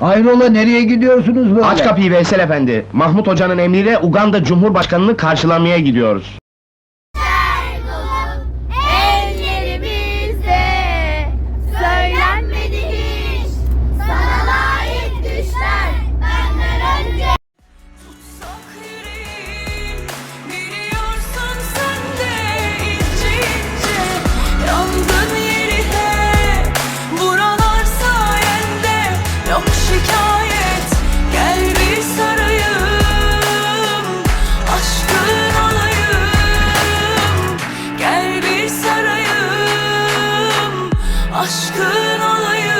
Hayrola nereye gidiyorsunuz böyle? Aç kapıyı Veysel Efendi. Mahmut Hoca'nın emriyle Uganda Cumhurbaşkanı'nı karşılamaya gidiyoruz. şikayet Gel bir sarayım Aşkın olayım. Gel bir sarayım Aşkın olayım.